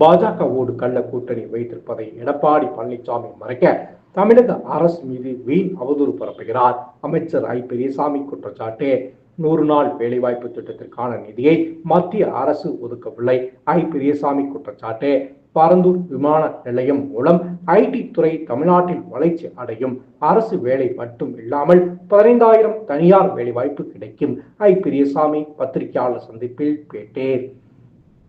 பாஜகவோடு கள்ள கூட்டணி வைத்திருப்பதை எடப்பாடி பழனிசாமி மறைக்க தமிழக அரசு மீது வீண் அவதூறு பரப்புகிறார். அமைச்சர் ஐ. பெரியசாமி குற்றச்சாட்டு. நூறு நாள் வேலைவாய்ப்பு திட்டத்திற்கான நிதியை மத்திய அரசு ஒதுக்கவில்லை. ஐ. பெரியசாமி குற்றச்சாட்டு. பரந்தூர் விமான நிலையம் மூலம் ஐடி துறை தமிழ்நாட்டில் வளர்ச்சி அடையும். அரசு வேலை மட்டும் இல்லாமல் பதினைந்தாயிரம் தனியார் வேலைவாய்ப்பு கிடைக்கும். ஐ. பெரியசாமி பத்திரிகையாளர் சந்திப்பில் பேட்டேன்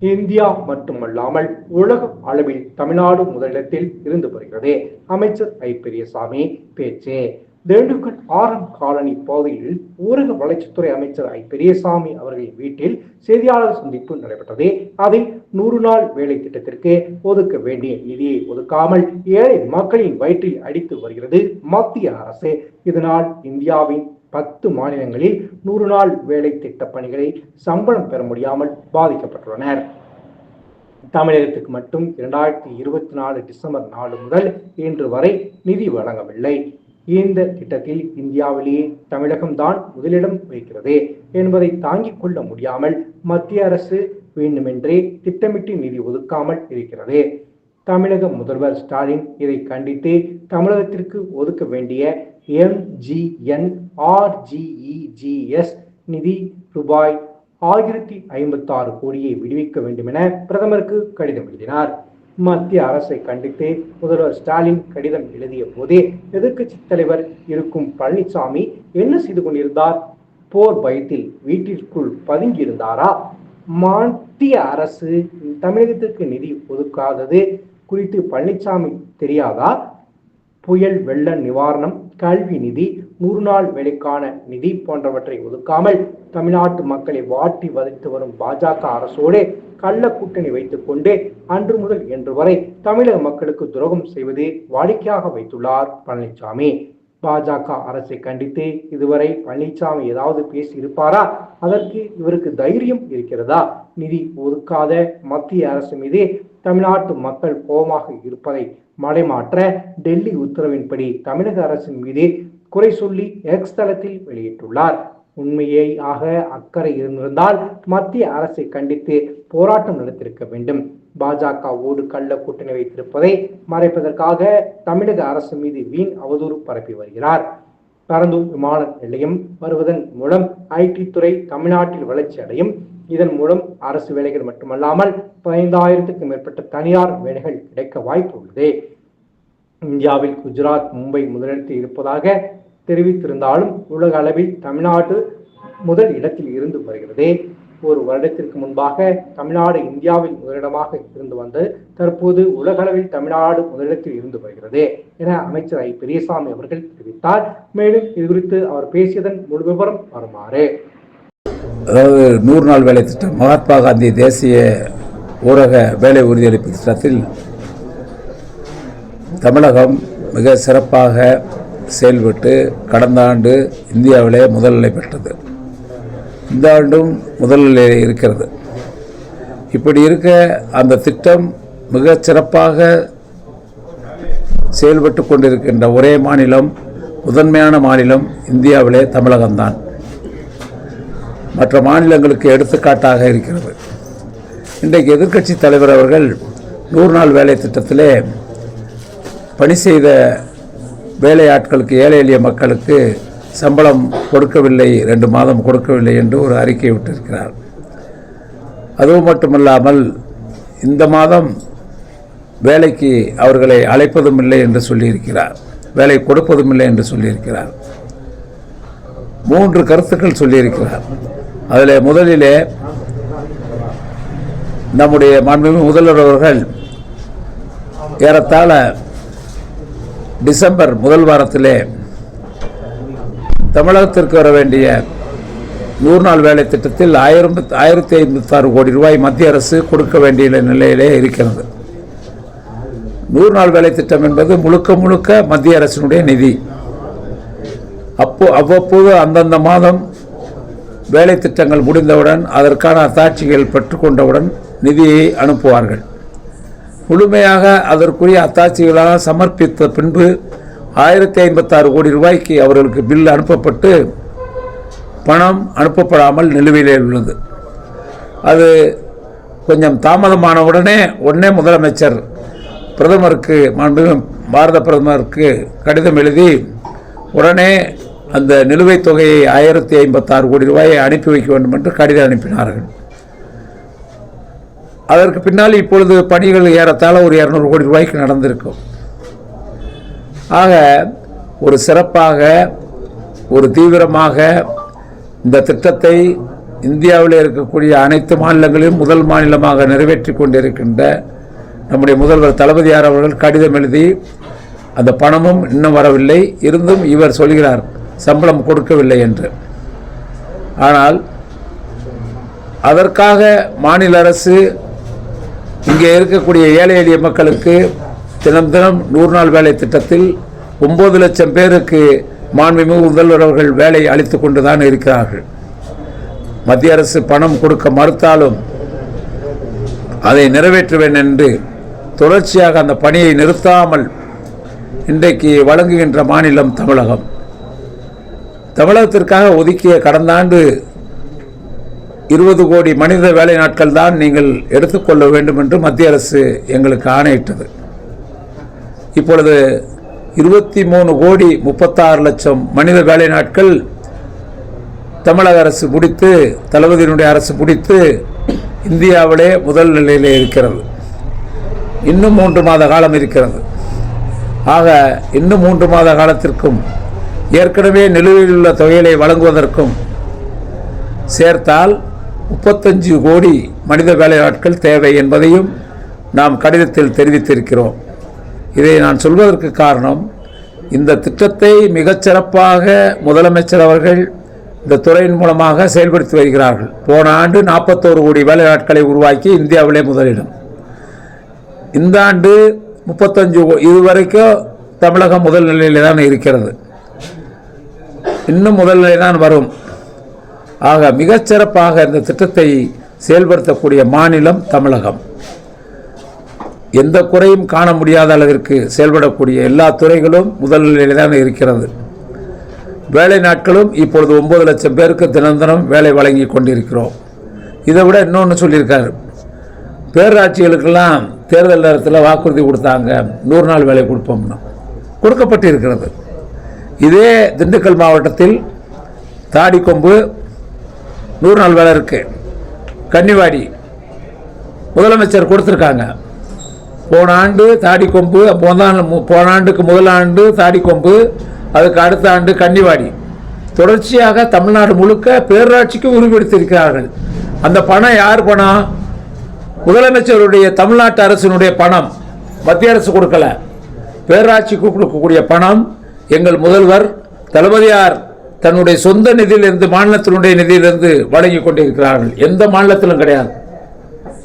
இந்தியா மட்டுமல்லாமல் உலக அளவில் தமிழ்நாடு முதலிடத்தில் இருந்து வருகிறது. அமைச்சர் ஐ. பெரியசாமி பேச்சு. திண்டுக்கல் ஆரம் காலனி பகுதியில் ஊரக வளர்ச்சித்துறை அமைச்சர் ஐ. பெரியசாமி அவர்களின் வீட்டில் செய்தியாளர் சந்திப்பு நடைபெற்றது. அதில் நூறு நாள் வேலை திட்டத்திற்கு ஒதுக்க வேண்டிய நிதியை ஒதுக்காமல் ஏழை மக்களின் வயிற்றில் அடித்து வருகிறது மத்திய அரசு. இதனால் இந்தியாவின் பத்து மாநிலங்களில் நூறு நாள் வேலை திட்ட பணிகளை சம்பளம் பெற முடியாமல் பாதிக்கப்பட்டுள்ளனர். தமிழகத்துக்கு மட்டும் இரண்டாயிரத்தி இருபத்தி நாலு டிசம்பர் நாலு முதல் இன்று வரை நிதி வழங்கவில்லை. இந்த திட்டத்தில் இந்தியாவிலேயே தமிழகம்தான் முதலிடம் வைக்கிறது என்பதை தாங்கிக் கொள்ள முடியாமல் மத்திய அரசு வேண்டுமென்றே திட்டமிட்டு நிதி ஒதுக்காமல் இருக்கிறது. தமிழக முதல்வர் ஸ்டாலின் இதை கண்டித்து தமிழகத்திற்கு ஒதுக்க வேண்டிய எம்ஜிஎன் ஆர்ஜிஇஜிஎஸ் நிதி ரூபாய் ஆயிரத்தி ஐம்பத்தி ஆறு கோடியை விடுவிக்க வேண்டும் என பிரதமருக்கு கடிதம் எழுதினார். மத்திய அரசை கண்டித்து முதல்வர் ஸ்டாலின் கடிதம் எழுதிய போதே எதிர்க்கட்சி தலைவர் இருக்கும் பழனிசாமி என்ன செய்து கொண்டிருந்தார்? போர் பயத்தில் வீட்டிற்குள் பதுங்கி இருந்தாரா மத்திய அரசு தமிழகத்திற்கு நிதி ஒதுக்காதது குறித்து பழனிசாமி தெரியாதா? புயல் வெள்ள நிவாரணம் கல்வி நிதி நூறு நாள் வேலைக்கான நிதி போன்றவற்றை ஒதுக்காமல் தமிழ்நாட்டு மக்களை வாட்டி வதைத்து வரும் பாஜக அரசோடு கள்ள கூட்டணி வைத்துக் கொண்டு அன்று முதல் இன்று வரை தமிழக மக்களுக்கு துரோகம் செய்வது வாடிக்கையாக வைத்துள்ளார் பழனிசாமி பாஜக அரசை கண்டித்து இதுவரை பழனிசாமி ஏதாவது பேசி இருப்பாரா அதற்கு இவருக்கு தைரியம் இருக்கிறதா? நிதி ஒதுக்காத மத்திய அரசு மீது தமிழ்நாட்டு மக்கள் கோபமாக இருப்பதை மடைமாற்ற டெல்லி உத்தரவின்படி தமிழக அரசின் மீது குறை சொல்லி எக்ஸ் தளத்தில் வெளியிட்டுள்ளார். உண்மையை ஆக அக்கறை இருந்திருந்தால் மத்திய அரசை கண்டித்து போராட்டம் நடத்திருக்க வேண்டும். பாஜகவோடு கள்ள கூட்டணி வைத்திருப்பதை மறைப்பதற்காக தமிழக அரசு மீது வீண் அவதூறு பரப்பி வருகிறார். பரந்தூர் விமான நிலையம் வருவதன் மூலம் ஐடி துறை தமிழ்நாட்டில் வளர்ச்சி அடையும். இதன் மூலம் அரசு வேலைகள் மட்டுமல்லாமல் பதினைந்தாயிரத்துக்கும் மேற்பட்ட தனியார் வேலைகள் கிடைக்க வாய்ப்பு உள்ளது. இந்தியாவில் குஜராத் மும்பை முதலிடத்தில் இருப்பதாக தெரிவித்திருந்தாலும் உலக அளவில் தமிழ்நாடு முதல் இடத்தில் இருந்து வருகிறது. ஒரு வருடத்திற்கு முன்பாக தமிழ்நாடு இந்தியாவில் முதலிடமாக இருந்து வந்து தற்போது உலகளவில் தமிழ்நாடு முதலிடத்தில் இருந்து வருகிறது என அமைச்சர் ஐ. பெரியசாமி அவர்கள் தெரிவித்தார். மேலும் இது குறித்து அவர் பேசியதன் முழு விவரம் வருமாறு. அதாவது நூறு நாள் வேலை திட்டம். மகாத்மா காந்தி தேசிய ஊரக வேலை உறுதியளிப்பு திட்டத்தில் தமிழகம் மிக சிறப்பாக செயல்பட்டு கடந்த ஆண்டு இந்தியாவிலே முதல்நிலை பெற்றது. இந்த ஆண்டும் முதல்நிலையில் இருக்கிறது. இப்படி இருக்க அந்த திட்டம் மிக சிறப்பாக செயல்பட்டு கொண்டிருக்கின்ற ஒரே மாநிலம் முதன்மையான மாநிலம் இந்தியாவிலே தமிழகம்தான். மற்ற மாநிலங்களுக்கு எடுத்துக்காட்டாக இருக்கிறது. இன்றைக்கு எதிர்க்கட்சி தலைவர் அவர்கள் நூறு நாள் வேலை திட்டத்திலே பணி செய்த வேலையாட்களுக்கு ஏழை எளிய மக்களுக்கு சம்பளம் கொடுக்கவில்லை ரெண்டு மாதம் கொடுக்கவில்லை என்று ஒரு அறிக்கை விட்டிருக்கிறார். அதுவும் மட்டுமல்லாமல் இந்த மாதம் வேலைக்கு அவர்களை அழைப்பதும் இல்லை என்று சொல்லியிருக்கிறார். வேலை கொடுப்பதும் இல்லை என்று சொல்லியிருக்கிறார். மூன்று கருத்துக்கள் சொல்லியிருக்கிறார். அதில் முதலிலே நம்முடைய மாண்புமிகு முதல்வர் அவர்கள் ஏறத்தாழ டிசம்பர் முதல் வாரத்திலே தமிழகத்திற்கு வர வேண்டிய நூறு நாள் வேலை திட்டத்தில் ஆயிரம் ஆயிரத்தி ஐம்பத்தாறு கோடி ரூபாய் மத்திய அரசு கொடுக்க வேண்டிய நிலையிலே இருக்கிறது. நூறு நாள் வேலை திட்டம் என்பது முழுக்க முழுக்க மத்திய அரசினுடைய நிதி. அப்போ அவ்வப்போது அந்தந்த மாதம் வேலை திட்டங்கள் முடிந்தவுடன் அதற்கான அத்தாட்சிகள் பெற்றுக்கொண்டவுடன் நிதியை அனுப்புவார்கள். முழுமையாக அதற்குரிய அத்தாட்சிகளாக சமர்ப்பித்த பின்பு ஆயிரத்தி ஐம்பத்தாறு கோடி ரூபாய்க்கு அவர்களுக்கு பில் அனுப்பப்பட்டு பணம் அனுப்பப்படாமல் நிலுவையிலே உள்ளது. அது கொஞ்சம் தாமதமான உடனே உடனே முதலமைச்சர் பிரதமருக்கு பாரத பிரதமருக்கு கடிதம் எழுதி உடனே அந்த நிலுவைத் தொகையை ஆயிரத்தி ஐம்பத்தாறு கோடி ரூபாயை அனுப்பி வைக்க வேண்டும் என்று கடிதம் அனுப்பினார்கள். அதற்கு பின்னால் இப்பொழுது பணிகள் ஏறத்தாழ ஒரு இரநூறு கோடி ரூபாய்க்கு நடந்திருக்கும். ஆக ஒரு சிறப்பாக ஒரு தீவிரமாக இந்த திட்டத்தை இந்தியாவில் இருக்கக்கூடிய அனைத்து மாநிலங்களிலும் முதல் மாநிலமாக நிறைவேற்றி கொண்டிருக்கின்ற நம்முடைய முதல்வர் தளபதியார் அவர்கள் கடிதம் எழுதி அந்த பணமும் இன்னும் வரவில்லை. இருந்தும் இவர் சொல்கிறார் சம்பளம் கொடுக்கவில்லை என்று. ஆனால் அதற்காக மாநில அரசு இங்கே இருக்கக்கூடிய ஏழை எளிய மக்களுக்கு தினம் தினம் நூறு நாள் வேலை திட்டத்தில் ஒம்பது லட்சம் பேருக்கு மாண்புமிகு முதல்வர் அவர்கள் வேலை அளித்து கொண்டு தான் இருக்கிறார்கள். மத்திய அரசு பணம் கொடுக்க மறுத்தாலும் அதை நிறைவேற்றுவேன் என்று தொடர்ச்சியாக அந்த பணியை நிறுத்தாமல் இன்றைக்கு வழங்குகின்ற மாநிலம் தமிழகம். தமிழகத்திற்காக ஒதுக்கிய கடந்த ஆண்டு இருபது கோடி மனித வேலை நாட்கள் தான் நீங்கள் எடுத்துக்கொள்ள வேண்டும் என்று மத்திய அரசு எங்களுக்கு ஆணையிட்டது. இப்பொழுது இருபத்தி மூணு கோடி முப்பத்தாறு லட்சம் மனித வேலை நாட்கள் தமிழக அரசு பிடித்து தளபதியினுடைய அரசு பிடித்து இந்தியாவிலே முதல் நிலையிலே இருக்கிறது. இன்னும் மூன்று மாத காலம் இருக்கிறது. ஆக இன்னும் மூன்று மாத காலத்திற்கும் ஏற்கனவே நிலுவையில் உள்ள தொகைகளை வழங்குவதற்கும் சேர்த்தால் முப்பத்தஞ்சு கோடி மனித வேலையாட்கள் தேவை என்பதையும் நாம் கடிதத்தில் தெரிவித்திருக்கிறோம். இதை நான் சொல்வதற்கு காரணம் இந்த திட்டத்தை மிகச்சிறப்பாக முதலமைச்சர் அவர்கள் இந்த துறையின் மூலமாக செயல்படுத்தி வருகிறார்கள். போன ஆண்டு நாற்பத்தோரு கோடி வேலையாட்களை உருவாக்கி இந்தியாவிலே முதலிடம். இந்த ஆண்டு முப்பத்தஞ்சு இதுவரைக்கும் தமிழகம் முதல் நிலையில் தான் இருக்கிறது. இன்னும் முதல்நிலை தான் வரும். ஆக மிகச்சிறப்பாக இந்த திட்டத்தை செயல்படுத்தக்கூடிய மாநிலம் தமிழகம். எந்த குறையும் காண முடியாத அளவிற்கு செயல்படக்கூடிய எல்லா துறைகளும் முதல் நிலையில் தான் இருக்கிறது. வேலை நாட்களும் இப்பொழுது ஒன்பது லட்சம் பேருக்கு தினம் தினம் வேலை வழங்கி கொண்டிருக்கிறோம். இதை விட இன்னொன்று சொல்லியிருக்காரு. பேராட்சிகளுக்கெல்லாம் தேர்தல் நேரத்தில் வாக்குறுதி கொடுத்தாங்க. நூறு நாள் வேலை கொடுப்போம்னு. கொடுக்கப்பட்டிருக்கிறது. இதே திண்டுக்கல் மாவட்டத்தில் தாடிக்கொம்பு நூறு நாள் வேலை இருக்கு. கன்னிவாடி முதலமைச்சர் கொடுத்துருக்காங்க. போன ஆண்டு தாடிக்கொம்பு போன போன ஆண்டுக்கு முதல் ஆண்டு தாடிக்கொம்பு அதுக்கு அடுத்த ஆண்டு கன்னிவாடி. தொடர்ச்சியாக தமிழ்நாடு முழுக்க பேரூராட்சிக்கு உறுதிப்படுத்தியிருக்கிறார்கள். அந்த பணம் யார் பணம்? முதலமைச்சருடைய தமிழ்நாட்டு அரசினுடைய பணம். மத்திய அரசு கொடுக்கல. பேராட்சிக்கு கொடுக்கக்கூடிய பணம் எங்கள் முதல்வர் தளபதியார் தன்னுடைய சொந்த நிதியிலிருந்து மாநிலத்தினுடைய நிதியிலிருந்து வழங்கி கொண்டிருக்கிறார்கள். எந்த மாநிலத்திலும் கிடையாது.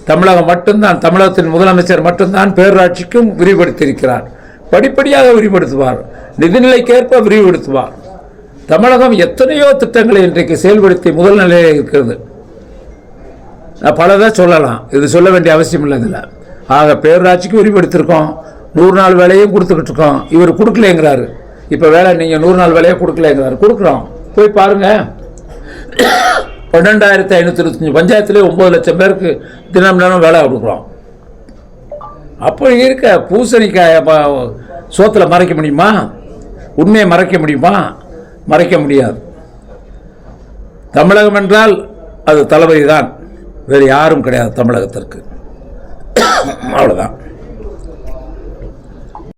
தமிழகம் மட்டும்தான் தமிழகத்தின் முதலமைச்சர் மட்டும்தான் பேரூராட்சிக்கும் விரிவுபடுத்தியிருக்கிறார். படிப்படியாக விரிவுபடுத்துவார். நிதிநிலைக்கேற்ப விரிவுபடுத்துவார். தமிழகம் எத்தனையோ திட்டங்களை இன்றைக்கு செயல்படுத்தி முதல் நிலையில் இருக்கிறது. நான் பலதை சொல்லலாம். இது சொல்ல வேண்டிய அவசியம் இல்லை இதில். ஆக பேரூராட்சிக்கு விரிவுபடுத்திருக்கோம். நூறு நாள் வேலையும் கொடுத்துக்கிட்டு இருக்கோம். இவர் கொடுக்கலங்கிறாரு. இப்போ வேலை நீங்கள் நூறு நாள் வேலையை கொடுக்கலங்கிறார் கொடுக்குறோம். போய் பாருங்கள் பன்னெண்டாயிரத்தி ஐநூற்றி இருபத்தஞ்சி பஞ்சாயத்துலேயே ஒம்பது லட்சம் பேருக்கு தினம் தினம் வேலை கொடுக்குறோம். அப்போ இருக்க பூசணிக்காய சோத்தில் மறைக்க முடியுமா? உண்மையை மறைக்க முடியுமா? மறைக்க முடியாது. தமிழகம் என்றால் அது தளபதி தான். வேறு யாரும் கிடையாது தமிழகத்திற்கு. அவ்வளோதான்